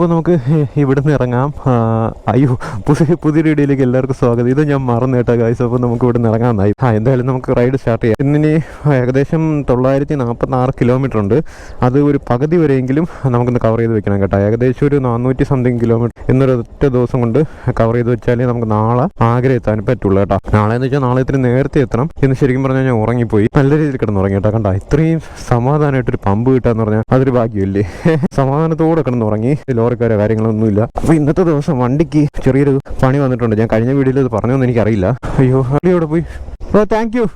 അപ്പോൾ നമുക്ക് ഇവിടുന്ന് ഇറങ്ങാം. അയ്യോ പുതിയ പുതിയ വീഡിയോയിലേക്ക് എല്ലാവർക്കും സ്വാഗതം. ഇത് ഞാൻ മറന്നു കേട്ടോ ഗായ്സ് അപ്പോൾ നമുക്ക് ഇവിടുന്ന് ഇറങ്ങാമെന്നായി ആ എന്തായാലും നമുക്ക് റൈഡ് സ്റ്റാർട്ട് ചെയ്യാം. ഇന്നിനി ഏകദേശം തൊള്ളായിരത്തി നാൽപ്പത്തി ആറ് കിലോമീറ്റർ ഉണ്ട്. അത് ഒരു പകുതി വരെയെങ്കിലും നമുക്കൊന്ന് കവർ ചെയ്ത് വെക്കണം കേട്ടോ. ഏകദേശം ഒരു നാനൂറ്റി സംതിങ് കിലോമീറ്റർ ഇന്നൊരു ഒറ്റ ദിവസം കൊണ്ട് കവർ ചെയ്ത് വെച്ചാലേ നമുക്ക് നാളെ ആഗ്രഹം എത്താൻ പറ്റുള്ളൂ കേട്ടോ. നാളെ എന്ന് വെച്ചാൽ നാളെ ഇത്തിരി നേരത്തെ എത്തണം. എന്ന് ശരിക്കും പറഞ്ഞാൽ ഞാൻ ഉറങ്ങിപ്പോയി. നല്ല രീതിയിൽ കിടന്നുറങ്ങി കേട്ടോ. കണ്ട ഇത്രയും സമാധാനമായിട്ടൊരു പമ്പ് കിട്ടാന്ന് പറഞ്ഞാൽ അതൊരു ഭാഗ്യമല്ലേ? സമാധാനത്തോടെ കിടന്ന് ഉറങ്ങി ലോറിക്കാരോ കാര്യങ്ങളൊന്നുമില്ല. അപ്പൊ ഇന്നത്തെ ദിവസം വണ്ടിക്ക് ചെറിയൊരു പണി വന്നിട്ടുണ്ട്. ഞാൻ കഴിഞ്ഞ വീഡിയോയിൽ ഇത് പറഞ്ഞോന്ന് എനിക്കറിയില്ല. അയ്യോ അവിടെ പോയി? ഓ താങ്ക് യു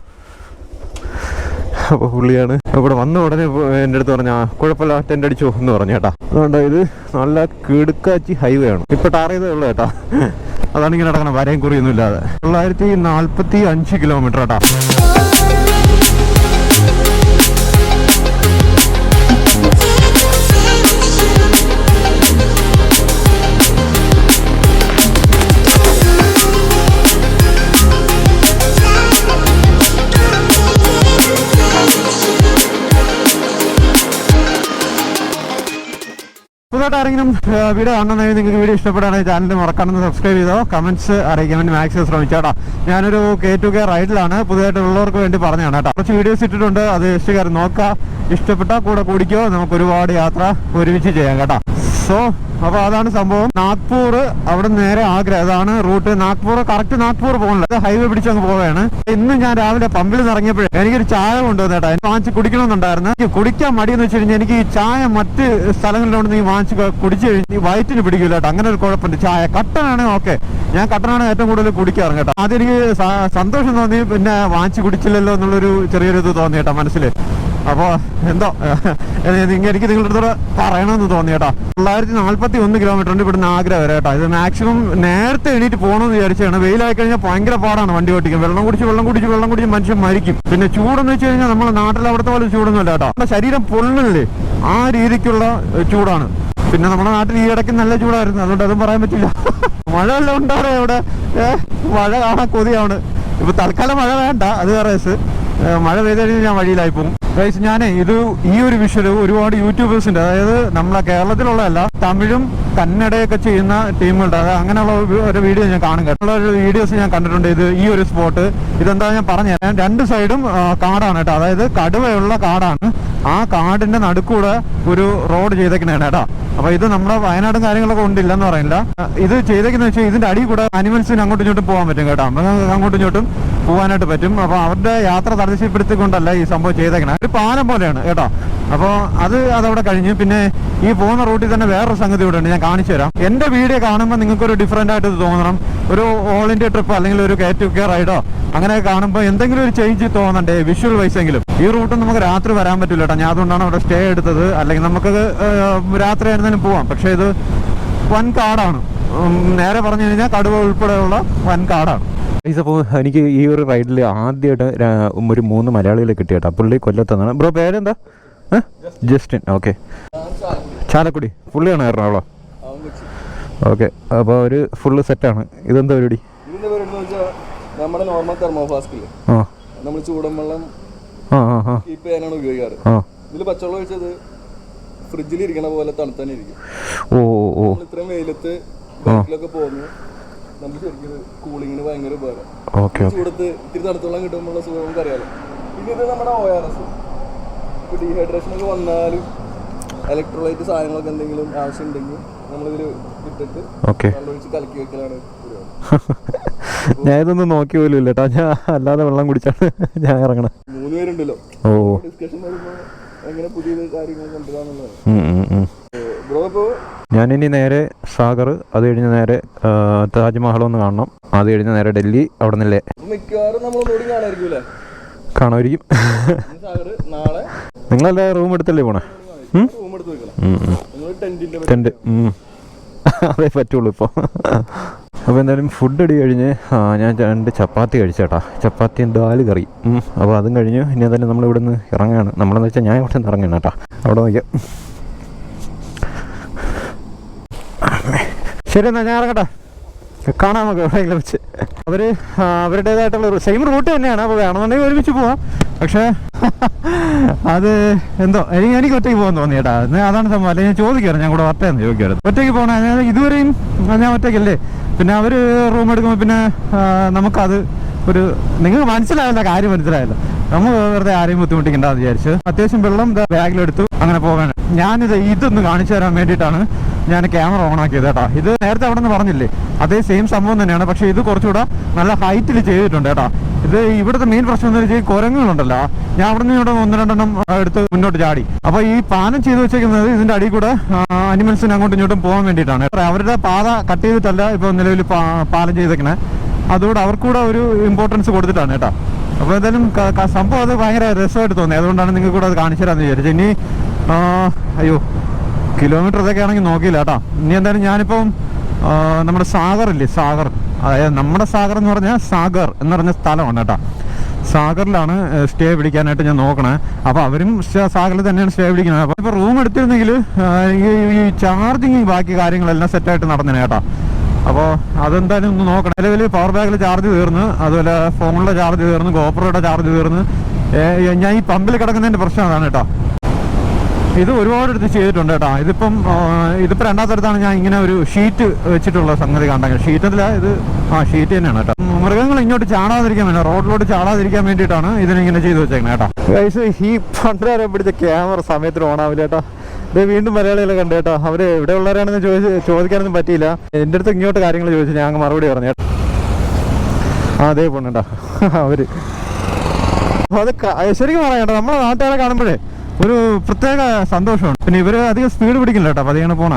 അപ്പോൾ പുള്ളിയാണ് ഇവിടെ വന്ന ഉടനെ എന്റെ അടുത്ത് പറഞ്ഞ കുഴപ്പമില്ല ടെന്റ് അടിച്ചു എന്ന് പറഞ്ഞു കേട്ടാ. അതുകൊണ്ട് ഇത് നല്ല കിടുക്കാച്ചി ഹൈവേ ആണ്. ഇപ്പൊ ടാർ ചെയ്തേ ഉള്ളൂ കേട്ടാ. അതാണ് ഇങ്ങനെ നടക്കണം വരയും കുറിയൊന്നും ഇല്ലാതെ. തൊള്ളായിരത്തി നാൽപ്പത്തി അഞ്ച് കിലോമീറ്റർ കേട്ടാ പുതുതായിട്ട് ആരെങ്കിലും വീഡിയോ കാണണമെങ്കിൽ നിങ്ങൾക്ക് വീഡിയോ ഇഷ്ടപ്പെടുകയാണെങ്കിൽ ചാനൽ മറക്കാണെന്ന് സബ്സ്ക്രൈബ് ചെയ്തോ? കമന്റ്സ് അറിയിക്കാൻ വേണ്ടി മാക്സിമം ശ്രമിച്ചോട്ടോ ഞാനൊരു കെ ടു കെ റൈഡിലാണ് പുതുതായിട്ടുള്ളവർക്ക് വേണ്ടി പറഞ്ഞതാണ് കേട്ടോ. കുറച്ച് വീഡിയോസ് ഇട്ടിട്ടുണ്ട്. അത് കയറി നോക്കുക ഇഷ്ടപ്പെട്ടാൽ കൂടെ കൂടിക്കോ. നമുക്ക് ഒരുപാട് യാത്ര ഒരുമിച്ച് ചെയ്യാം കേട്ടോ. സോ അപ്പൊ അതാണ് സംഭവം. നാഗ്പൂർ അവിടെ നേരെ ആഗ്ര അതാണ് റൂട്ട് നാഗ്പൂർ. കറക്റ്റ് നാഗ്പൂർ പോകുന്നത് ഹൈവേ പിടിച്ചങ്ങ് പോവുകയാണ്. ഇന്ന് ഞാൻ രാവിലെ പമ്പിൽ നിന്ന് ഇറങ്ങിയപ്പോഴേ എനിക്കൊരു ചായ കൊണ്ടുവന്നേട്ടാ. എനിക്ക് വാങ്ങിച്ച് കുടിക്കണമെന്നുണ്ടായിരുന്നു. കുടിക്കാൻ മടിയെന്ന് വെച്ച് കഴിഞ്ഞാൽ എനിക്ക് ഈ ചായ മറ്റ് സ്ഥലങ്ങളിലോട്ട് നീ വാങ്ങിച്ച് ക- കുടിച്ച് കഴിഞ്ഞ് വയറ്റിന് പിടിക്കില്ല കേട്ടോ. അങ്ങനെ ഒരു കുഴപ്പമുണ്ട്. ചായ കട്ടനാണെങ്കിൽ ഓക്കെ. ഞാൻ കട്ടനാണ് ഏറ്റവും കൂടുതൽ കുടിക്കാറ് കേട്ടോ. അതെനിക്ക് സന്തോഷം തോന്നി പിന്നെ വാങ്ങിച്ച് കുടിച്ചില്ലല്ലോ എന്നുള്ളൊരു ചെറിയൊരു ഇത് തോന്നി കേട്ടോ മനസ്സിൽ അപ്പോ എന്തോ എനിക്ക് നിങ്ങളുടെ അടുത്തോടെ പറയണമെന്ന് തോന്നി കേട്ടോ. തൊള്ളായിരത്തി നാല്പത്തി ഒന്ന് കിലോമീറ്റർ ഉണ്ട് ഇവിടുന്ന് ആഗ്ര വരെ കേട്ടോ. ഇത് മാക്സിമം നേരത്തെ എണീറ്റ് പോകണമെന്ന് വിചാരിച്ചാണ്. വെയിലായി കഴിഞ്ഞാൽ ഭയങ്കര പാടാണ് വണ്ടി ഓട്ടിക്കാൻ. വെള്ളം കുടിച്ച് വെള്ളം കുടിച്ച് വെള്ളം കുടിച്ച് മനുഷ്യൻ മരിക്കും. പിന്നെ ചൂടെന്ന് വെച്ച് കഴിഞ്ഞാൽ നമ്മുടെ നാട്ടിൽ അവിടുത്തെ പോലെ ചൂടൊന്നും അല്ല കേട്ടോ. നമ്മുടെ ശരീരം പൊള്ളില്ലേ ആ രീതിക്കുള്ള ചൂടാണ്. പിന്നെ നമ്മുടെ നാട്ടിൽ ഈ ഇടയ്ക്ക് നല്ല ചൂടായിരുന്നു. അതുകൊണ്ട് അതും പറയാൻ പറ്റില്ല. മഴ എല്ലാം ഉണ്ടാവേ അവിടെ മഴ കാണാൻ കൊതിയാണ്. ഇപ്പൊ തൽക്കാലം മഴ വേണ്ട അത് വേറെ കേസ്. മഴ പെയ്ത് കഴിഞ്ഞാൽ ഞാൻ വഴിയിലായി പോകും. ഗൈസ് ഞാനേ ഇത് ഈ ഒരു വിഷ്വൽ ഒരുപാട് യൂട്യൂബേഴ്സ് ഉണ്ട്. അതായത് നമ്മളെ കേരളത്തിലുള്ളതല്ല തമിഴും കന്നഡയൊക്കെ ചെയ്യുന്ന ടീമുകളുടെ അത് അങ്ങനെയുള്ള ഒരു- വീഡിയോ ഞാൻ കാണും കേട്ടോ. ഒരു വീഡിയോസ് ഞാൻ കണ്ടിട്ടുണ്ട്. ഇത് ഈ ഒരു സ്പോട്ട് ഇതെന്താ ഞാൻ പറഞ്ഞുതരാം. രണ്ട് സൈഡും കാടാണ് കേട്ടോ. അതായത് കടുവയുള്ള കാടാണ്. ആ കാടിന്റെ നടുക്കൂടെ ഒരു റോഡ് ചെയ്തേക്കണേ കേട്ടോ. അപ്പൊ ഇത് നമ്മുടെ വയനാടും കാര്യങ്ങളൊക്കെ ഉണ്ടില്ലെന്ന് പറയില്ല. ഇത് ചെയ്തേക്കുന്ന വെച്ചാൽ ഇതിന്റെ അടി കൂടെ അനിമൽസിന് അങ്ങോട്ടും ഇങ്ങോട്ടും പോകാൻ പറ്റും കേട്ടോ. മൃഗങ്ങൾക്ക് അങ്ങോട്ടും ഇങ്ങോട്ടും പോകാനായിട്ട് പറ്റും. അപ്പൊ അവരുടെ യാത്ര തടസ്സപ്പെടുത്തിക്കൊണ്ടല്ല ഈ സംഭവം ചെയ്തേക്കണേ. ഒരു പാലം പോലെയാണ് കേട്ടോ. അപ്പോൾ അത് അതവിടെ കഴിഞ്ഞു പിന്നെ ഈ പോകുന്ന റൂട്ടിൽ തന്നെ വേറൊരു സംഗതി ഇവിടെ ഉണ്ട് ഞാൻ കാണിച്ചു തരാം. എന്റെ വീഡിയോ കാണുമ്പോൾ നിങ്ങൾക്ക് ഒരു ഡിഫറെന്റ് ആയിട്ട് തോന്നണം. ഒരു ഓൾ ഇന്ത്യ ട്രിപ്പ് അല്ലെങ്കിൽ ഒരു കെ ടു കെ റൈഡോ അങ്ങനെ കാണുമ്പോൾ എന്തെങ്കിലും ഒരു ചേഞ്ച് തോന്നണ്ടേ? വിഷ്വൽ വൈസ് എങ്കിലും. ഈ റൂട്ട് നമുക്ക് രാത്രി വരാൻ പറ്റില്ല കേട്ടോ. ഞാൻ അതുകൊണ്ടാണ് അവിടെ സ്റ്റേ എടുത്തത്. അല്ലെങ്കിൽ നമുക്ക് രാത്രി ആയിരുന്നാലും പോവാം. പക്ഷേ ഇത് വൻ കാടാണ്. നേരെ പറഞ്ഞു കഴിഞ്ഞാൽ കടുവ ഉൾപ്പെടെയുള്ള വൻ കാടാണ്. അപ്പോൾ എനിക്ക് ഈ ഒരു റൈഡിൽ ആദ്യമായിട്ട് ഒരു മൂന്ന് മലയാളികളെ കിട്ടിയേട്ടാ പുള്ളി കൊല്ലത്താണ് ബ്രോ പേരെന്താ? Justin okay. ചാലക്കുടി പുള്ളിയാണ് എറണാകുളം ഓക്കെ അപ്പോൾ ഒരു ഫുള്ള് സെറ്റാണ് ഇതെന്താ പരിപാടി? നമ്മുടെ നോർമൽ തെർമോ ഫ്ലാസ്കിൽ ആ. നമ്മൾ ചൂടൻ വെള്ളം ആ ആ ആ. കീപ്പ് ചെയ്യാനാണ് ഉപയോഗിക്കാറ്. ഇതിൽ പച്ചവെള്ളം ഒഴിച്ചത് ഫ്രിഡ്ജിൽ ഇരിക്കണ പോലെ തണുത്താൻ ഇരിക്കും ഓ ഓ. ഇത്രയും വെയിലത്ത് ബൈക്കിലൊക്കെ പോകുന്നു നമുക്ക് ശരിക്കും കൂളിങ്ങിന് ഭയങ്കര ഉപകാരം. ചൂടത്ത് ഇത്തിരി തണുത്തുവെള്ളം കിട്ടുമ്പോഴുള്ള സുഖം നമുക്ക് അറിയാലോ പിന്നെ ഇത് നമ്മുടെ ഒ ആർ എസ് ഇപ്പോൾ ഡീഹൈഡ്രേഷൻ ഒക്കെ വന്നാലും ഇലക്ട്രോലൈറ്റ് സാധനങ്ങളൊക്കെ എന്തെങ്കിലും ആവശ്യം ഉണ്ടെങ്കിൽ നമ്മളിതിൽ ഇട്ടിട്ട് ഓക്കെ കലക്കി വെക്കലാണ് ഞാൻ ഇതൊന്നും നോക്കി പോലും ഇല്ല കേട്ടോ ഞാൻ അല്ലാതെ വെള്ളം കുടിച്ചാണ് ഞാൻ ഇറങ്ങണത് മൂന്ന് പേരുണ്ടല്ലോ. ഓ. ഡിസ്കഷൻ വരുമ്പോൾ എങ്ങനെ പുതിയ കാര്യങ്ങൾ കൊണ്ടുവരാന്നുള്ളത്. ഉം, ഉം, ഉം. ബ്രോ ഇപ്പോൾ ഞാനിനി നേരെ സാഗർ അത് കഴിഞ്ഞ് നേരെ താജ്മഹൽ ഒന്ന് കാണണം. അത് കഴിഞ്ഞ് നേരെ ഡൽഹി അവിടെ നിന്നല്ലേ മിക്കവാറും നമ്മൾ കാണായിരിക്കൂലേ കാണുമായിരിക്കും. നിങ്ങളല്ലേ റൂം എടുത്തല്ലേ പോണേ? ടെന്റ് അതേ പറ്റുള്ളൂ ഇപ്പോൾ അപ്പോൾ എന്തായാലും ഫുഡ് അടി കഴിഞ്ഞ് ഞാൻ രണ്ട് ചപ്പാത്തി കഴിച്ചേട്ടാ. ചപ്പാത്തിയും ദാൽ കറി. അപ്പോൾ അതും കഴിഞ്ഞ് ഇനി എന്തായാലും നമ്മൾ ഇവിടെ നിന്ന് ഇറങ്ങുകയാണ്. നമ്മളെന്ന് വെച്ചാൽ ഞാൻ ഇവിടെ നിന്ന് ഇറങ്ങണം കേട്ടോ. അവിടെ നോക്കിയാൽ ശരി എന്നാ ഞാൻ ഇറങ്ങട്ടെ. കാണാം നമുക്ക് എവിടെയെങ്കിലും വെച്ച് അവർ അവരുടേതായിട്ടുള്ള സെയിം റൂട്ട് തന്നെയാണ്. അപ്പോൾ വേണമെന്നുണ്ടെങ്കിൽ ഒരുമിച്ച് പോവാം. പക്ഷേ അത് എന്തോ എനിക്ക് എനിക്ക് ഒറ്റയ്ക്ക് പോകാൻ തോന്നി എന്ന് അതാണ് സംഭവം. അല്ലെങ്കിൽ ഞാൻ ചോദിക്കാറ് ഞാൻ കൂടെ വരട്ടെന്ന് ചോദിക്കാറ് ഒറ്റയ്ക്ക് പോകണേ ഞാൻ ഇതുവരെയും ഞാൻ ഒറ്റയ്ക്കല്ലേ? പിന്നെ അവർ റൂം എടുക്കുമ്പോൾ പിന്നെ നമുക്കത് ഒരു നിങ്ങൾക്ക് മനസ്സിലായല്ല കാര്യം മനസ്സിലായല്ല നമ്മൾ വെറുതെ ആരെയും ബുദ്ധിമുട്ടിക്കണ്ടെന്ന് വിചാരിച്ചു. അത്യാവശ്യം വെള്ളം ബാഗിലെടുത്തു അങ്ങനെ പോകാൻ. ഞാനിത് ഇതൊന്ന് കാണിച്ചു തരാൻ വേണ്ടിയിട്ടാണ്. ഞാൻ ക്യാമറ ഓൺ ആക്കിയത് കേട്ടോ. ഇത് നേരത്തെ അവിടെ നിന്ന് പറഞ്ഞില്ലേ? അതേ സെയിം സംഭവം തന്നെയാണ്. പക്ഷേ ഇത് കുറച്ചുകൂടെ നല്ല ഹൈറ്റിൽ ചെയ്തിട്ടുണ്ട് കേട്ടോ. ഇത് ഇവിടുത്തെ മെയിൻ പ്രശ്നം എന്ന് വെച്ചാൽ കുരങ്ങുകളുണ്ടല്ലോ. ഞാൻ അവിടെ നിന്ന് ഇവിടെ ഒന്ന് രണ്ടെണ്ണം എടുത്ത് മുന്നോട്ട് ചാടി. അപ്പൊ ഈ പാനം ചെയ്ത് വെച്ചേക്കുന്നത് ഇതിന്റെ അടി കൂടെ അനിമൽസിന് അങ്ങോട്ടും ഇങ്ങോട്ടും പോകാൻ വേണ്ടിയിട്ടാണ്. അവരുടെ പാത കട്ട് ചെയ്തിട്ടല്ല ഇപ്പൊ നിലവിൽ പാലം ചെയ്തേക്കണേ. അതുകൂടെ അവർക്കൂടെ ഒരു ഇമ്പോർട്ടൻസ് കൊടുത്തിട്ടാണ് കേട്ടോ. അപ്പോൾ എന്തായാലും സംഭവം അത് ഭയങ്കര രസമായിട്ട് തോന്നി. അതുകൊണ്ടാണ് നിങ്ങൾക്ക് കൂടെ അത് കാണിച്ചു തരാമെന്ന് വിചാരിച്ചു ഇനി അയ്യോ കിലോമീറ്റർ ഇതൊക്കെ ആണെങ്കിൽ നോക്കിയില്ല കേട്ടോ. ഇനി എന്തായാലും ഞാനിപ്പം നമ്മുടെ സാഗർ ഇല്ലേ സാഗർ. അതായത് നമ്മുടെ സാഗർ എന്ന് പറഞ്ഞാൽ സാഗർ എന്ന് പറഞ്ഞ സ്ഥലമാണ് കേട്ടോ. സാഗറിലാണ് സ്റ്റേ പിടിക്കാനായിട്ട് ഞാൻ നോക്കണേ. അപ്പോൾ അവരും സാഗറിൽ തന്നെയാണ് സ്റ്റേ പിടിക്കുന്നത് അപ്പോൾ ഇപ്പോൾ റൂം എടുത്തിരുന്നെങ്കിൽ ഈ- ചാർജിങ് ബാക്കി കാര്യങ്ങളെല്ലാം സെറ്റായിട്ട് നടന്നേനെ കേട്ടോ. അപ്പോൾ അതെന്തായാലും ഒന്ന് നോക്കണം. നിലവിൽ പവർ ബാങ്കിൽ ചാർജ് തീർന്ന് അതുപോലെ ഫോണിലെ ചാർജ് തീർന്ന് ഗോപ്രോയുടെ ചാർജ് തീർന്ന് ഞാൻ ഈ പമ്പിൽ കിടക്കുന്നതിന്റെ പ്രശ്നം അതാണ് കേട്ടോ. ഇത് ഒരുപാട് എടുത്ത് ചെയ്തിട്ടുണ്ട് കേട്ടോ. ഇതിപ്പം ഇതിപ്പോ രണ്ടാമത്തെ അടുത്താണ് ഞാൻ ഇങ്ങനെ ഒരു ഷീറ്റ് വെച്ചിട്ടുള്ള സംഗതി കണ്ടെങ്കിൽ ഷീറ്റല്ല ഇത് ആ ഷീറ്റ് തന്നെയാണ് കേട്ടോ. മൃഗങ്ങൾ ഇങ്ങോട്ട് ചാടാതിരിക്കാൻ വേണ്ടി റോഡിലോട്ട് ചാടാതിരിക്കാൻ വേണ്ടിയിട്ടാണ് ഇതിനിങ്ങനെ ചെയ്തു വെച്ചേക്കുന്നത് കേട്ടോ. ഗൈസ് ഈ പണ്ടുകാരെ പിടിച്ച ക്യാമറ സമയത്തിന് ഓണാവില്ല കേട്ടോ. ഇത് വീണ്ടും മലയാളികളെ കണ്ടു കേട്ടോ. അവർ എവിടെ ഉള്ളവരാണെന്ന് ചോദിച്ച് ചോദിക്കാനൊന്നും പറ്റിയില്ല. എന്റെ അടുത്ത് ഇങ്ങോട്ട് കാര്യങ്ങൾ ചോദിച്ചു ഞാൻ മറുപടി പറഞ്ഞു കേട്ടോ. ആ അതേ പോണേട്ടാ അവർ. അത് ശരിക്കും പറയാം കേട്ടോ. നമ്മളെ നാട്ടുകാരെ കാണുമ്പോഴേ ഒരു പ്രത്യേക സന്തോഷമാണ്. പിന്നെ ഇവർ അധികം സ്പീഡ് പിടിക്കില്ല കേട്ടോ പതിയാണ് പോണ.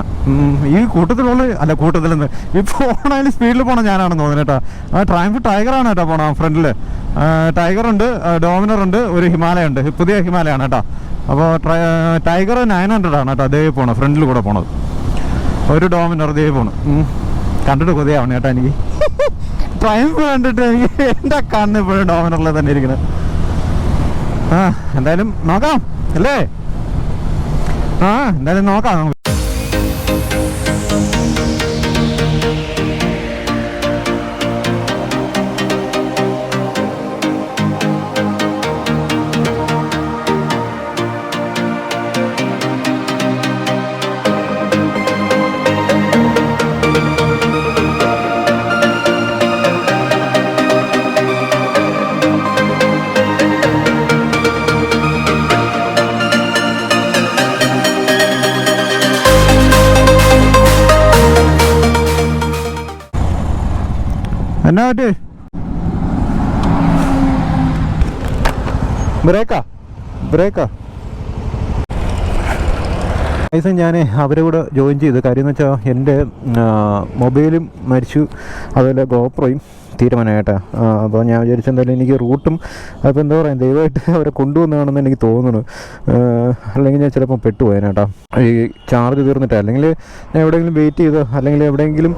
ഈ കൂട്ടത്തിലുള്ള അല്ല കൂട്ടത്തിൽ നിന്ന് ഈ പോണതിൽ സ്പീഡിൽ പോണ ഞാനാണെന്ന് തോന്നുന്നു കേട്ടോ. ആ ട്രാംഫ് ടൈഗറാണ് കേട്ടോ പോണ ഫ്രണ്ടിൽ. ടൈഗർ ഉണ്ട് ഡോമിനർ ഉണ്ട് ഒരു ഹിമാലയ ഉണ്ട് പുതിയ ഹിമാലയാണ് കേട്ടോ. അപ്പോൾ ടൈഗർ നയൻ ഹൺഡ്രഡ് ആണ് കേട്ടോ അതേ പോണ ഫ്രണ്ടിൽ കൂടെ പോണത്. ഒരു ഡോമിനർ അതേ പോണു. കണ്ടിട്ട് കൊതിയാവണം കേട്ടോ എനിക്ക്. ട്രയംഫ് കണ്ടിട്ട് എനിക്ക് എന്റെ കണ്ണ് ഇപ്പോഴും ഡോമിനറിൽ തന്നെ ഇരിക്കുന്നത് ആ എന്തായാലും നോക്കാം. เห็นเลยอ่าได้แล้วน้องก่อน പറ്റി ബ്രേക്കാ ബ്രേക്കാ. ഐസൻ ഞാൻ അവരെ കൂടെ ജോയിൻ ചെയ്തു കാര്യം എന്ന് വെച്ചാൽ എന്റെ മൊബൈലും മരിച്ചു. അതുപോലെ ഗോപ്രോയും തീരുമാനമായിട്ടാ. അപ്പോൾ ഞാൻ വിചാരിച്ചു എന്തായാലും എനിക്ക് റൂട്ടും അപ്പോൾ എന്താ പറയുക ദയവായിട്ട് അവരെ കൊണ്ടുവന്നതാണെന്ന് എനിക്ക് തോന്നുന്നു. അല്ലെങ്കിൽ ഞാൻ ചിലപ്പോൾ പെട്ടുപോയേനേട്ടാ ഈ ചാർജ് തീർന്നിട്ട് അല്ലെങ്കിൽ ഞാൻ എവിടെയെങ്കിലും വെയിറ്റ് ചെയ്തോ അല്ലെങ്കിൽ എവിടെയെങ്കിലും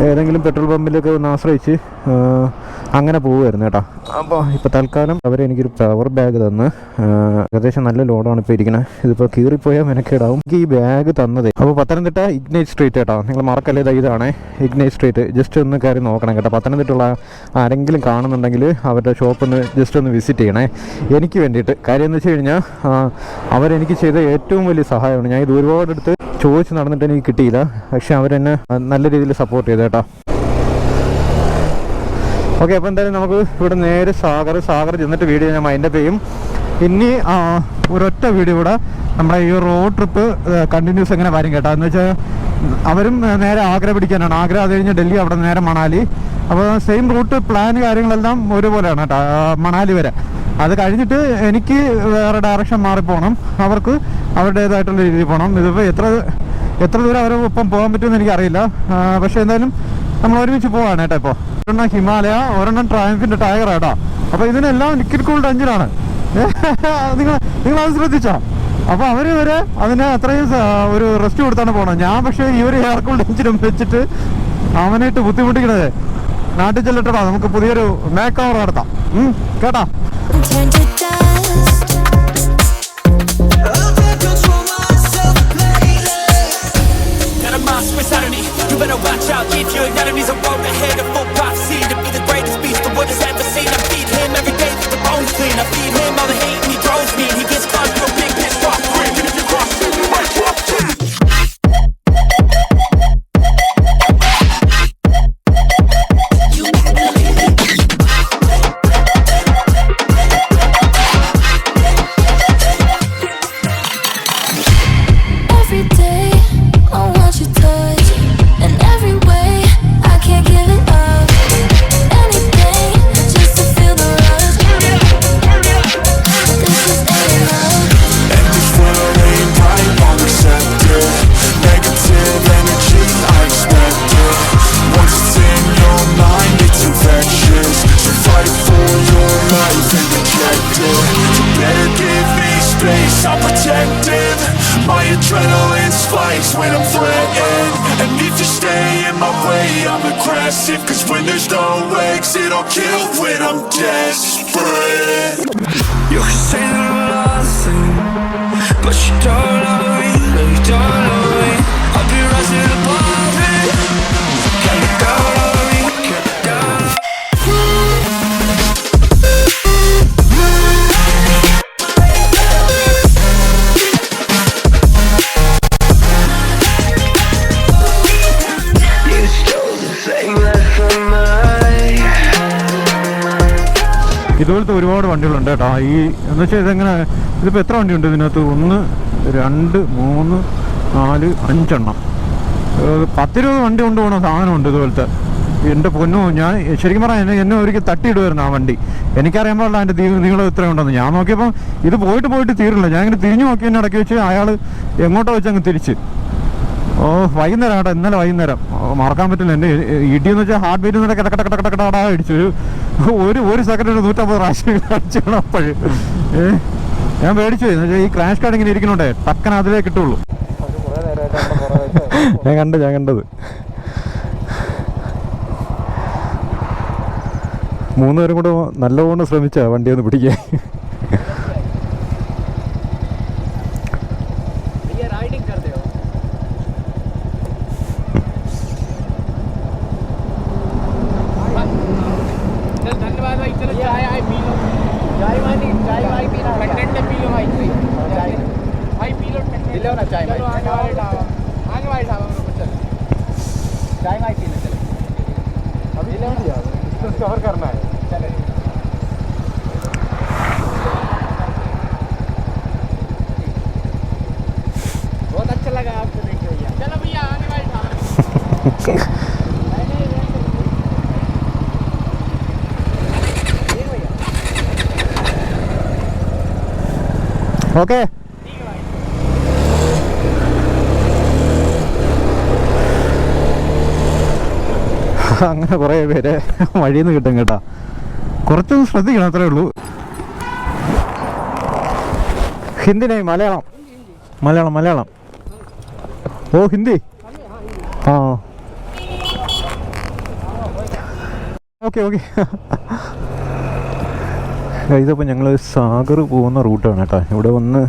ഏതെങ്കിലും പെട്രോൾ പമ്പിലൊക്കെ ഒന്ന് ആശ്രയിച്ച് അങ്ങനെ പോകുമായിരുന്നു കേട്ടോ. അപ്പോൾ ഇപ്പോൾ തൽക്കാലം അവർ എനിക്കൊരു പവർ ബാഗ് തന്ന്. ഏകദേശം നല്ല ലോഡാണ് ഇപ്പോൾ ഇരിക്കുന്നത് ഇതിപ്പോൾ കീറിപ്പോയാൽ മെനക്കേടാവും. എനിക്ക് ഈ ബാഗ് തന്നത്. അപ്പോൾ പത്തനംതിട്ട ഇഗ്നൈറ്റ് സ്ട്രീറ്റ് കേട്ടോ. നിങ്ങൾ മറക്കല്ലേ ഇതാണ് ഇഗ്നൈറ്റ് സ്ട്രീറ്റ് ജസ്റ്റ് ഒന്ന് കയറി നോക്കണം കേട്ടോ. പത്തനംതിട്ടുള്ള ആരെങ്കിലും കാണുന്നുണ്ടെങ്കിൽ അവരുടെ ഷോപ്പ് ഒന്ന് ജസ്റ്റ് ഒന്ന് വിസിറ്റ് ചെയ്യണേ. എനിക്ക് വേണ്ടിയിട്ട്. കാര്യം എന്ന് വെച്ച് കഴിഞ്ഞാൽ അവരെനിക്ക് ചെയ്ത ഏറ്റവും വലിയ സഹായമാണ്. ഞാൻ ഇത് ഒരുപാട് അടുത്ത് ചോദിച്ച് നടന്നിട്ട് എനിക്ക് കിട്ടിയില്ല. പക്ഷെ അവരെന്നെ നല്ല രീതിയിൽ സപ്പോർട്ട് ചെയ്തേട്ടാ ഓക്കെ അപ്പോൾ എന്തായാലും നമുക്ക് ഇവിടെ നേരെ സാഗർ സാഗർ ചെന്നിട്ട് വീഡിയോ ഞാൻ മൈൻഡപ്പ് ചെയ്യും. ഇനി ഒരൊറ്റ വീഡിയോ കൂടെ നമ്മുടെ ഈ റോഡ് ട്രിപ്പ് കണ്ടിന്യൂസ് എങ്ങനെ വരും കേട്ടോ? എന്ന് വെച്ചാൽ അവരും നേരെ ആഗ്ര പിടിക്കാനാണ്. ആഗ്ര അത് കഴിഞ്ഞ് ഡൽഹി അവിടെ നേരെ മണാലി. അപ്പോൾ സെയിം റൂട്ട് പ്ലാൻ കാര്യങ്ങളെല്ലാം ഒരുപോലെയാണ് കേട്ടോ മണാലി വരെ. അത് കഴിഞ്ഞിട്ട് എനിക്ക് വേറെ ഡയറക്ഷൻ മാറിപ്പോകണം അവർക്ക് അവരുടേതായിട്ടുള്ള രീതിയിൽ പോകണം ഇതിപ്പോൾ എത്ര എത്ര ദൂരം അവരെ ഒപ്പം പോകാൻ പറ്റുമെന്ന് എനിക്കറിയില്ല. പക്ഷേ എന്തായാലും നമ്മൾ ഒരുമിച്ച് പോവാണ് കേട്ടോ ഇപ്പോൾ ഒരെണ്ണം ഹിമാലയ ഒരെണ്ണം ട്രയംഫിന്റെ ടയർ കേട്ടോ. അപ്പൊ ഇതിനെല്ലാം ലിക്വിഡ് കൂൾഡ് എഞ്ചിനാണ് നിങ്ങൾ നിങ്ങൾ അത് ശ്രദ്ധിച്ചോ? അപ്പൊ അവർ വരെ അതിന് അത്രയും ഒരു റെസ്റ്റ് കൊടുത്താണ് പോണത്. ഞാൻ പക്ഷേ ഈ ഒരു എയർ കൂൾഡ് എഞ്ചിനും വെച്ചിട്ട് അവനായിട്ട് ബുദ്ധിമുട്ടിക്കണതേ. നാട്ടിൽ ചെല്ലട്ടടാ നമുക്ക് പുതിയൊരു മേക്ക് ഓവർ നടത്താം കേട്ടാ? Objective My adrenaline spikes when I'm threatened. And if you stay in my way, I'm aggressive. Cause when there's no exit, I'll kill when I'm desperate. You can say that I'm But you don't love ഇതുപോലത്തെ ഒരുപാട് വണ്ടികളുണ്ട് കേട്ടോ. ഈ എന്ന് വെച്ചാൽ ഇതെങ്ങനെ ഇതിപ്പോൾ എത്ര വണ്ടിയുണ്ട് ഇതിനകത്ത്? ഒന്ന് രണ്ട് മൂന്ന് നാല് അഞ്ചെണ്ണം. പത്തിരുപത് വണ്ടി കൊണ്ടുപോകണ സാധനമുണ്ട് ഇതുപോലത്തെ. എന്റെ പൊന്നു ഞാൻ ശരിക്കും പറഞ്ഞാൽ എന്നെ എന്നെ ഒരിക്കൽ തട്ടിയിടുമായിരുന്നു ആ വണ്ടി. എനിക്കറിയാൻ പാടില്ല അതിന്റെ തീ നീളം ഇത്ര ഉണ്ടെന്ന്. ഞാൻ നോക്കിയപ്പോൾ ഇത് പോയിട്ട് പോയിട്ട് തീരില്ല. ഞാൻ ഇങ്ങനെ തിരിഞ്ഞു നോക്കിയതിന്റെ ഇടയ്ക്ക് വെച്ച് അയാൾ എങ്ങോട്ടോ വെച്ച് അങ്ങ് തിരിച്ച്. ഓ വൈകുന്നേരം കേട്ടോ ഇന്നലെ വൈകുന്നേരം. മറക്കാൻ പറ്റില്ല എന്റെ ഇടിയെന്ന് വെച്ചാൽ ഹാർട്ട് ബീറ്റ് എന്നിട്ട് കിടക്കട കിടക്കട അടിച്ചു ഒരു ഒരു സെക്കൻഡ് നൂറ്റമ്പത് പ്രാവശ്യം അടിച്ചാണ് അപ്പോഴ്. ഞാൻ വെച്ചാൽ ഈ ക്രാഷ് കാർഡ് ഇങ്ങനെ ഇരിക്കണോണ്ടേ ടക്കൻ അതിലേ കിട്ടുള്ളൂ. ഞാൻ കണ്ടു ഞാൻ കണ്ടത്. മൂന്നുപേരും കൂടെ നല്ലവണ്ണം ശ്രമിച്ചാ വണ്ടി ഒന്ന് പിടിക്കാൻ. ഓക്കെ. അങ്ങനെ കുറേ പേര് വഴിയിൽ നിന്ന് കിട്ടും കേട്ടാ. കുറച്ചൊന്ന് ശ്രദ്ധിക്കണം അത്രേ ഉള്ളൂ. ഹിന്ദി മലയാളം. മലയാളം മലയാളം. ഓ ഹിന്ദി. ആ. Okay okay. ഇതിപ്പോൾ ഞങ്ങൾ സാഗർ പോകുന്ന റൂട്ടാണ് കേട്ടോ. ഇവിടെ വന്ന്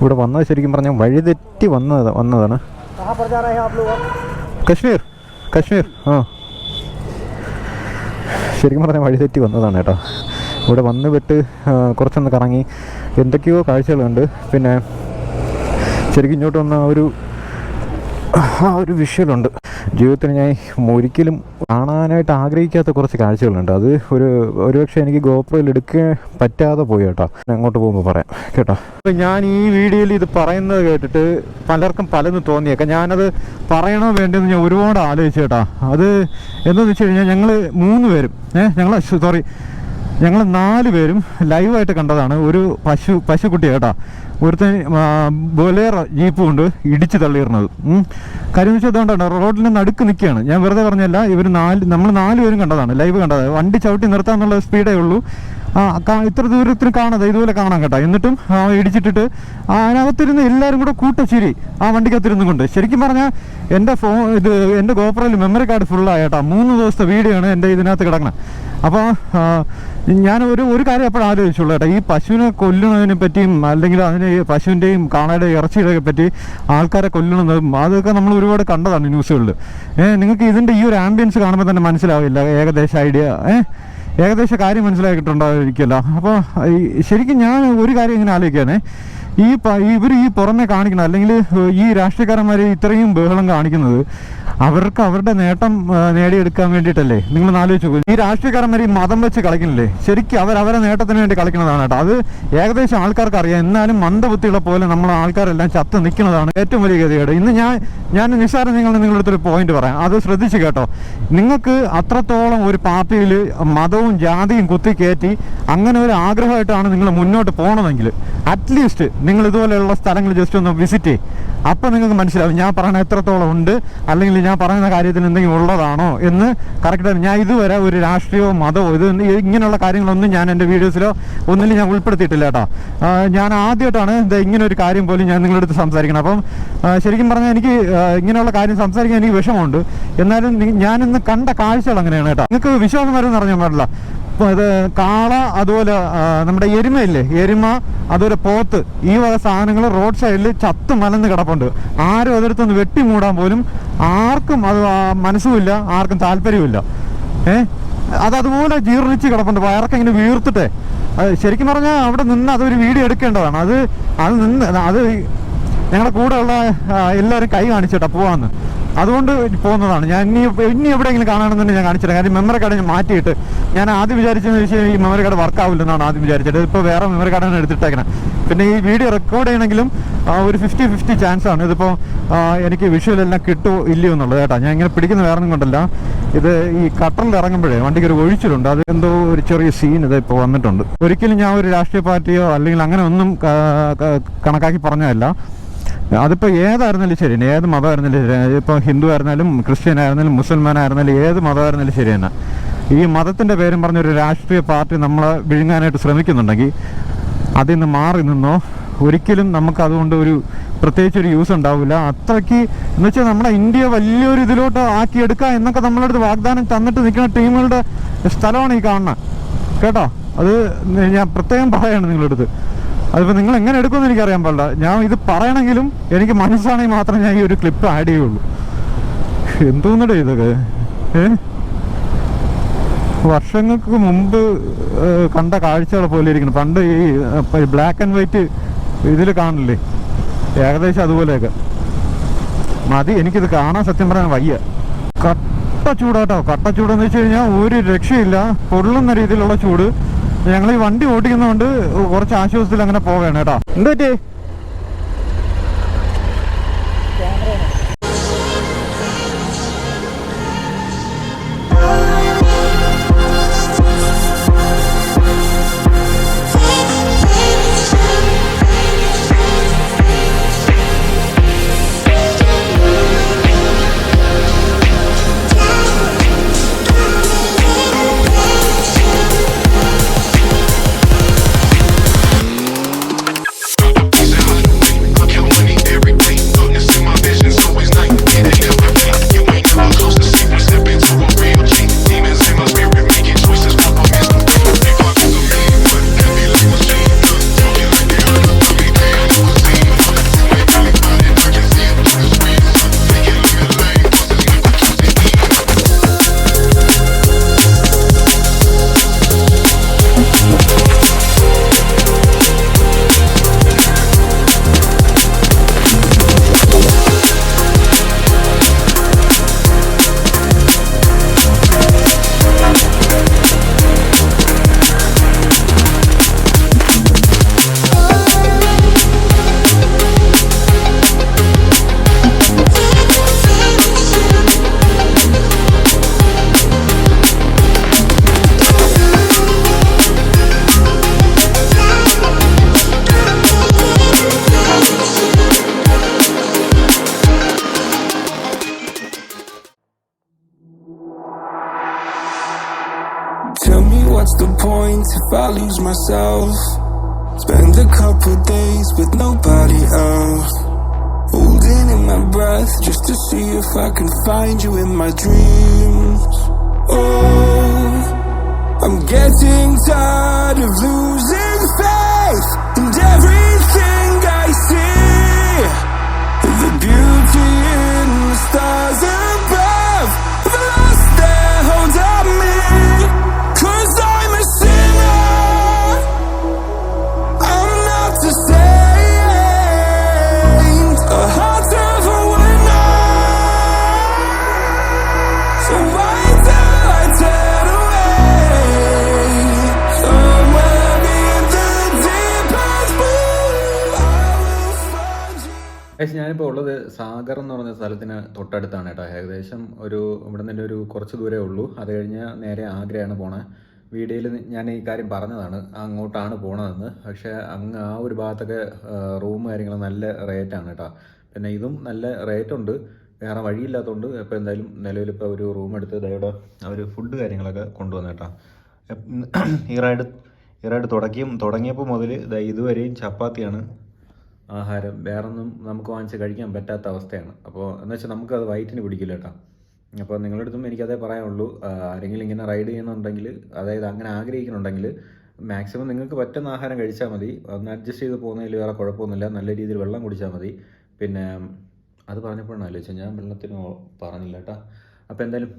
ഇവിടെ വന്നത് ശരിക്കും പറഞ്ഞാൽ വഴി തെറ്റി വന്നത് വന്നതാണ്. കശ്മീർ കശ്മീർ ആ. ശരിക്കും പറഞ്ഞാൽ വഴി തെറ്റി വന്നതാണ് കേട്ടോ. ഇവിടെ വന്ന് വിട്ട് കുറച്ചൊന്ന് കറങ്ങി. എന്തൊക്കെയോ കാഴ്ചകളുണ്ട്. പിന്നെ ശരിക്കും ഇങ്ങോട്ട് വന്ന ഒരു ആ ഒരു വിഷ്വലുണ്ട്. ജീവിതത്തിൽ ഞാൻ ഒരിക്കലും കാണാനായിട്ട് ആഗ്രഹിക്കാത്ത കുറച്ച് കാഴ്ചകളുണ്ട്. അത് ഒരു ഒരുപക്ഷെ എനിക്ക് ഗോപ്രയിൽ എടുക്കാൻ പറ്റാതെ പോയി കേട്ടോ. അങ്ങോട്ട് പോകുമ്പോൾ പറയാം. കേട്ടോ? ഞാൻ ഈ വീഡിയോയിൽ ഇത് പറയുന്നത് കേട്ടിട്ട് പലർക്കും പലതും തോന്നിയേക്കാം. ഞാനത് പറയണോ വേണ്ടെന്ന് ഞാൻ ഒരുപാട് ആലോചിച്ചു കേട്ടോ. അത് എന്താണെന്ന് വെച്ച് കഴിഞ്ഞാൽ ഞങ്ങൾ മൂന്ന് പേരും ഏഹ് ഞങ്ങൾ സോറി ഞങ്ങൾ നാല് പേരും ലൈവായിട്ട് കണ്ടതാണ് ഒരു പശു പശുക്കുട്ടി കേട്ടോ. ഒരുത്തൻ ബൊലേറോ ജീപ്പ് കൊണ്ട് ഇടിച്ച് തള്ളിയിരുന്നത്. കാര്യം വെച്ചാൽ ഇതുകൊണ്ടാണ് റോഡിന്റെ നടുക്ക് നിൽക്കുകയാണ്. ഞാൻ വെറുതെ പറഞ്ഞല്ല ഇവർ നാല് നമ്മൾ നാല് പേരും കണ്ടതാണ് ലൈവ് കണ്ടതാണ്. വണ്ടി ചവിട്ടി നിർത്താമെന്നുള്ള സ്പീഡേ ഉള്ളൂ. ഇത്ര ദൂരത്തിന് കാണാതെ ഇതുപോലെ കാണാൻ കേട്ടോ. എന്നിട്ടും ഇടിച്ചിട്ടിട്ട് അതിനകത്തിരുന്ന് എല്ലാവരും കൂടെ കൂട്ടച്ചിരി ആ വണ്ടിക്കകത്തിരുന്നു കൊണ്ട്. ശരിക്കും പറഞ്ഞാൽ എന്റെ ഫോൺ ഇത് എന്റെ ഗോപ്രയിൽ മെമ്മറി കാർഡ് ഫുള്ളായ കേട്ടോ. മൂന്ന് ദിവസത്തെ വീഡിയോ ആണ് എന്റെ ഇതിനകത്ത് കിടക്കണം. അപ്പോൾ ഞാൻ ഒരു ഒരു കാര്യം എപ്പോഴും ആലോചിച്ചുള്ളൂ കേട്ടോ. ഈ പശുവിനെ കൊല്ലുന്നതിനെ പറ്റിയും അല്ലെങ്കിൽ അതിന് പശുവിന്റെയും കാണയുടെ ഇറച്ചിയുടെയൊക്കെ പറ്റി ആൾക്കാരെ കൊല്ലുന്നതും അതൊക്കെ നമ്മൾ ഒരുപാട് കണ്ടതാണ് ന്യൂസുകളിൽ. നിങ്ങൾക്ക് ഇതിന്റെ ഈ ഒരു ആംബിയൻസ് കാണുമ്പോൾ തന്നെ മനസ്സിലാവില്ല. ഏകദേശം ഐഡിയ ഏഹ് ഏകദേശം കാര്യം മനസ്സിലാക്കിയിട്ടുണ്ടായിരിക്കുമല്ലോ അപ്പോൾ ശരിക്കും ഞാൻ ഒരു കാര്യം ഇങ്ങനെ ആലോചിക്കാനേ ഈ ഇവർ ഈ പുറമെ കാണിക്കണം അല്ലെങ്കിൽ ഈ രാഷ്ട്രീയക്കാരന്മാർ ഇത്രയും ബഹളം കാണിക്കുന്നത് അവർക്ക് അവരുടെ നേട്ടം നേടിയെടുക്കാൻ വേണ്ടിയിട്ടല്ലേ? നിങ്ങൾ ആലോചിച്ചു ഈ രാഷ്ട്രീയക്കാരന്മാർ ഈ മതം വെച്ച് കളിക്കുന്നില്ലേ? ശരിക്കും അവർ അവരെ നേട്ടത്തിന് വേണ്ടി കളിക്കുന്നതാണ് കേട്ടോ. അത് ഏകദേശം ആൾക്കാർക്ക് അറിയാം. എന്നാലും മന്ദബുദ്ധിയുള്ള പോലെ നമ്മൾ ആൾക്കാരെല്ലാം ചത്ത് നിൽക്കുന്നതാണ് ഏറ്റവും വലിയ ഗതികേട്. ഇന്ന് ഞാൻ ഞാൻ നിസ്സാരം നിങ്ങൾ നിങ്ങളുടെ അടുത്തൊരു പോയിന്റ് പറയാം. അത് ശ്രദ്ധിച്ച് കേട്ടോ. നിങ്ങൾക്ക് അത്രത്തോളം ഒരു പാർട്ടിയിൽ മതവും ജാതിയും കുത്തി കയറ്റി അങ്ങനെ ഒരു ആഗ്രഹമായിട്ടാണ് നിങ്ങൾ മുന്നോട്ട് പോകണമെങ്കിൽ അറ്റ്ലീസ്റ്റ് നിങ്ങൾ ഇതുപോലെയുള്ള സ്ഥലങ്ങൾ ജസ്റ്റ് ഒന്ന് വിസിറ്റ് ചെയ്യും. അപ്പം നിങ്ങൾക്ക് മനസ്സിലാവും ഞാൻ പറയുന്ന എത്രത്തോളം ഉണ്ട് അല്ലെങ്കിൽ ഞാൻ പറയുന്ന കാര്യത്തിന് എന്തെങ്കിലും ഉള്ളതാണോ എന്ന് കറക്റ്റായിട്ട് ഞാൻ ഇതുവരെ ഒരു രാഷ്ട്രീയമോ മതമോ ഇത് ഇങ്ങനെയുള്ള കാര്യങ്ങളൊന്നും ഞാൻ എന്റെ വീഡിയോസിലോ ഒന്നിലും ഞാൻ ഉൾപ്പെടുത്തിയിട്ടില്ല കേട്ടോ. ഞാൻ ആദ്യമായിട്ടാണ് ഇത് ഇങ്ങനെ ഒരു കാര്യം പോലും ഞാൻ നിങ്ങളുടെ അടുത്ത് സംസാരിക്കണം അപ്പം ശരിക്കും പറഞ്ഞാൽ എനിക്ക് ഇങ്ങനെയുള്ള കാര്യം സംസാരിക്കാൻ എനിക്ക് വിഷമമുണ്ട്. എന്നാലും ഞാനിന്ന് കണ്ട കാഴ്ചകൾ അങ്ങനെയാണ് കേട്ടോ. നിങ്ങൾക്ക് വിശ്വാസം വരുമെന്ന് അറിയാൻ പാടില്ല. കാള അതുപോലെ നമ്മുടെ എരുമയില്ലേ? എരുമ അതുപോലെ പോത്ത് ഈ വക സാധനങ്ങൾ റോഡ് സൈഡിൽ ചത്ത് മലന്ന് കിടപ്പുണ്ട്. ആരും അതിർത്തൊന്ന് വെട്ടി മൂടാൻ പോലും ആർക്കും അത് മനസ്സുമില്ല ആർക്കും താല്പര്യമില്ല ഏ? അത് അതുപോലെ ജീർണിച്ച് കിടപ്പുണ്ട്. വയറൊക്കെ ഇങ്ങനെ വീർത്തിട്ടെ. ശരിക്കും പറഞ്ഞാൽ അവിടെ നിന്ന് അതൊരു വീഡിയോ എടുക്കേണ്ടതാണ്. അത് അത് നിന്ന് അത് ഞങ്ങളുടെ കൂടെയുള്ള എല്ലാവരും കൈ കാണിച്ചിട്ടാ പോവാന്ന്. അതുകൊണ്ട് പോകുന്നതാണ്. ഞാൻ ഇനി ഇനി എവിടെയെങ്കിലും കാണണമെന്നുണ്ടെങ്കിൽ ഞാൻ കാണിച്ചില്ല കാര്യം മെമ്മറി കാർഡ് ഞാൻ മാറ്റിയിട്ട് ഞാൻ ആദ്യം വിചാരിച്ചെന്ന് വെച്ചാൽ ഈ മെമ്മറി കാർഡ് വർക്ക് ആവില്ലെന്നാണ് ആദ്യം വിചാരിച്ചത്. ഇപ്പോൾ വേറെ മെമ്മറി കാർഡാണ് എടുത്തിട്ടേക്കണം. പിന്നെ ഈ വീഡിയോ റെക്കോർഡ് ചെയ്യണമെങ്കിലും ഒരു ഫിഫ്റ്റി ഫിഫ്റ്റി ചാൻസ് ആണ്. ഇതിപ്പോൾ എനിക്ക് വിഷ്വൽ എല്ലാം കിട്ടുമോ ഇല്ലയോ എന്നുള്ളത് കേട്ടോ. ഞാൻ ഇങ്ങനെ പിടിക്കുന്ന വേറെ ഒന്നും കൊണ്ടല്ല. ഇത് ഈ കട്ടറിൽ ഇറങ്ങുമ്പോഴേ വണ്ടിക്ക് ഒരു ഒഴിച്ചിലുണ്ട്. അത് എന്തോ ഒരു ചെറിയ സീൻ ഇത് ഇപ്പോൾ വന്നിട്ടുണ്ട്. ഒരിക്കലും ഞാൻ ഒരു രാഷ്ട്രീയ പാർട്ടിയോ അല്ലെങ്കിൽ അങ്ങനെ ഒന്നും കണക്കാക്കി പറഞ്ഞതല്ല. അതിപ്പോൾ ഏതായിരുന്നാലും ശരി ഏത് മതമായിരുന്നാലും ശരി ഇപ്പോൾ ഹിന്ദു ആയിരുന്നാലും ക്രിസ്ത്യൻ ആയിരുന്നാലും മുസൽമാൻ ആയിരുന്നാലും ഏത് മതമായിരുന്നാലും ശരി തന്നെ. ഈ മതത്തിന്റെ പേരും പറഞ്ഞൊരു രാഷ്ട്രീയ പാർട്ടി നമ്മളെ വിഴുങ്ങാനായിട്ട് ശ്രമിക്കുന്നുണ്ടെങ്കിൽ അതിൽ നിന്ന് മാറി നിന്നോ ഒരിക്കലും നമുക്ക് അതുകൊണ്ട് ഒരു പ്രത്യേകിച്ച് ഒരു യൂസ് ഉണ്ടാവില്ല. അത്രയ്ക്ക് എന്ന് വെച്ചാൽ നമ്മുടെ ഇന്ത്യ വലിയൊരു ഇതിലോട്ട് ആക്കിയെടുക്കുക എന്നൊക്കെ നമ്മളടുത്ത് വാഗ്ദാനം തന്നിട്ട് നിൽക്കുന്ന ടീമുകളുടെ സ്ഥലമാണ് ഈ കാണുന്നത്. കേട്ടോ? അത് ഞാൻ പ്രത്യേകം പറയാണ് നിങ്ങളുടെ അടുത്ത് അതിപ്പോൾ നിങ്ങൾ എങ്ങനെ എടുക്കുമെന്ന് എനിക്കറിയാൻ പാടില്ല. ഞാൻ ഇത് പറയണമെങ്കിലും എനിക്ക് മനസ്സാണെങ്കിൽ മാത്രമേ ഞാൻ ഈ ഒരു ക്ലിപ്പ് ആഡ് ചെയ്യുള്ളൂ. എന്തോന്നിടേ ഇതൊക്കെ? വർഷങ്ങൾക്ക് മുമ്പ് കണ്ട കാഴ്ചകൾ പോലെ ഇരിക്കുന്നു. പണ്ട് ഈ ബ്ലാക്ക് ആൻഡ് വൈറ്റ് ഇതിൽ കാണില്ലേ ഏകദേശം അതുപോലെയൊക്കെ. മതി എനിക്കിത് കാണാൻ സത്യം പറയാൻ വയ്യ. കട്ട ചൂടാട്ടോ. കട്ട ചൂടെന്ന് വെച്ച് കഴിഞ്ഞാൽ ഒരു രക്ഷയില്ല. പൊള്ളുന്ന രീതിയിലുള്ള ചൂട്. ഞങ്ങൾ ഈ വണ്ടി ഓടിക്കുന്നതുകൊണ്ട് കുറച്ച് ആശ്വാസത്തിൽ അങ്ങനെ പോവുകയാണ് കേട്ടോ. എന്താ പറ്റി if I lose myself? Spend a couple days with nobody else. Holding in my breath just to see if I can find you in my dreams. Oh, I'm getting tired of losing faith in everything guys ഞാനിപ്പോൾ ഉള്ളത് സാഗർ എന്ന് പറഞ്ഞ സ്ഥലത്തിന് തൊട്ടടുത്താണ് കേട്ടോ. ഏകദേശം ഒരു ഇവിടെ നിന്ന് ഒരു കുറച്ച് ദൂരേ ഉള്ളൂ. അത് കഴിഞ്ഞ് നേരെ ആഗ്രയാണ് പോണേ. വീഡിയോയിൽ ഞാൻ ഈ കാര്യം പറഞ്ഞതാണ്. അങ്ങോട്ടാണ് പോണതെന്ന്. പക്ഷേ അങ്ങ് ആ ഒരു ഭാഗത്തൊക്കെ റൂം കാര്യങ്ങൾ നല്ല റേറ്റാണ് കേട്ടോ. പിന്നെ ഇതും നല്ല റേറ്റ് ഉണ്ട് വേറെ വഴിയില്ലാത്തതുകൊണ്ട് ഇപ്പോൾ എന്തായാലും നിലവിലിപ്പോൾ ഒരു റൂം എടുത്ത് ഇതവിടെ അവർ ഫുഡ് കാര്യങ്ങളൊക്കെ കൊണ്ടുവന്നു കേട്ടോ. ഈ റൈഡ് ഈ റൈഡ് തുടക്കിയും തുടങ്ങിയപ്പോൾ മുതൽ ഇതുവരെയും ചപ്പാത്തിയാണ് ആഹാരം. വേറൊന്നും നമുക്ക് വാങ്ങിച്ച് കഴിക്കാൻ പറ്റാത്ത അവസ്ഥയാണ്. അപ്പോൾ എന്ന് വെച്ചാൽ നമുക്കത് വയറ്റിന് പിടിക്കില്ല കേട്ടോ. അപ്പോൾ നിങ്ങളുടെ അടുത്തും എനിക്കതേ പറയാനുള്ളൂ. ആരെങ്കിലും ഇങ്ങനെ റൈഡ് ചെയ്യുന്നുണ്ടെങ്കിൽ അതായത് അങ്ങനെ ആഗ്രഹിക്കുന്നുണ്ടെങ്കിൽ മാക്സിമം നിങ്ങൾക്ക് പറ്റുന്ന ആഹാരം കഴിച്ചാൽ മതി. ഒന്ന് അഡ്ജസ്റ്റ് ചെയ്ത് പോകുന്നതിൽ വേറെ കുഴപ്പമൊന്നുമില്ല. നല്ല രീതിയിൽ വെള്ളം കുടിച്ചാൽ മതി. പിന്നെ അത് പറഞ്ഞപ്പോഴാണ് ആലോചിച്ചത്. ഞാൻ വെള്ളത്തിന് പറഞ്ഞില്ല കേട്ടോ. അപ്പോൾ എന്തായാലും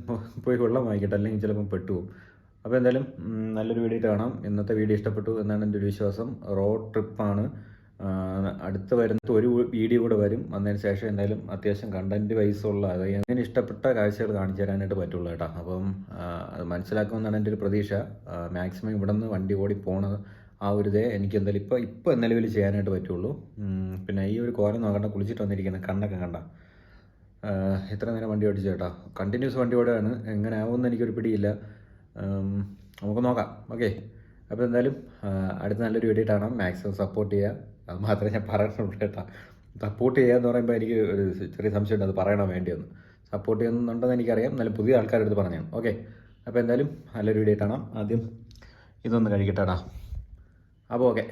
പോയി വെള്ളം വാങ്ങിക്കട്ടെ. അല്ലെങ്കിൽ ചിലപ്പം പെട്ടുപോകും അപ്പോൾ എന്തായാലും നല്ലൊരു വീഡിയോ കാണാം. ഇന്നത്തെ വീഡിയോ ഇഷ്ടപ്പെട്ടു എന്നാണ് എന്റെ ഒരു വിശ്വാസം. റോഡ് ട്രിപ്പാണ്. അടുത്ത് വരുന്നത് ഒരു വീഡിയോ കൂടെ വരും. വന്നതിന് ശേഷം എന്തായാലും അത്യാവശ്യം കണ്ടന്റ് വൈസ് ഉള്ള അതായത് എങ്ങനെ ഇഷ്ടപ്പെട്ട കാഴ്ചകൾ കാണിച്ചു തരാനായിട്ട് പറ്റുള്ളൂ കേട്ടോ. അപ്പം അത് മനസ്സിലാക്കുമെന്നാണ് എന്റെ ഒരു പ്രതീക്ഷ. മാക്സിമം ഇവിടെ നിന്ന് വണ്ടി ഓടി പോണത് ആ ഒരു ഇതേ എനിക്ക് എന്തായാലും ഇപ്പോൾ ഇപ്പോൾ നിലവിൽ ചെയ്യാനായിട്ട് പറ്റുള്ളൂ. പിന്നെ ഈ ഒരു കോരം നോക്കണ്ട കുളിച്ചിട്ട് വന്നിരിക്കുന്നത് കണ്ണൊക്കെ കണ്ട. എത്ര നേരം വണ്ടി ഓടിച്ചു ചേട്ടാ കണ്ടിന്യൂസ് വണ്ടി ഓടുകയാണ് എങ്ങനെ ആവുമെന്ന് എനിക്കൊരു പിടിയില്ല. നമുക്ക് നോക്കാം. ഓക്കെ അപ്പോൾ എന്തായാലും അടുത്ത നല്ലൊരു വീഡിയോ കാണാം. മാക്സിമം സപ്പോർട്ട് ചെയ്യുക. അത് മാത്രമേ ഞാൻ പറയുന്നുള്ളൂ കേട്ടാ. സപ്പോർട്ട് ചെയ്യുക എന്ന് പറയുമ്പോൾ എനിക്ക് ഒരു ചെറിയ സംശയമുണ്ട് അത് പറയണോ വേണ്ടിയെന്ന്. സപ്പോർട്ട് ചെയ്യുന്നുണ്ടെന്ന് എനിക്കറിയാം നല്ല പുതിയ ആൾക്കാരുടെ അടുത്ത് പറഞ്ഞു ഓക്കെ അപ്പോൾ എന്തായാലും നല്ലൊരു വീഡിയോ കാണാം. ആദ്യം ഇതൊന്ന് കഴിക്കട്ടെടാ അപ്പോൾ ഓക്കെ.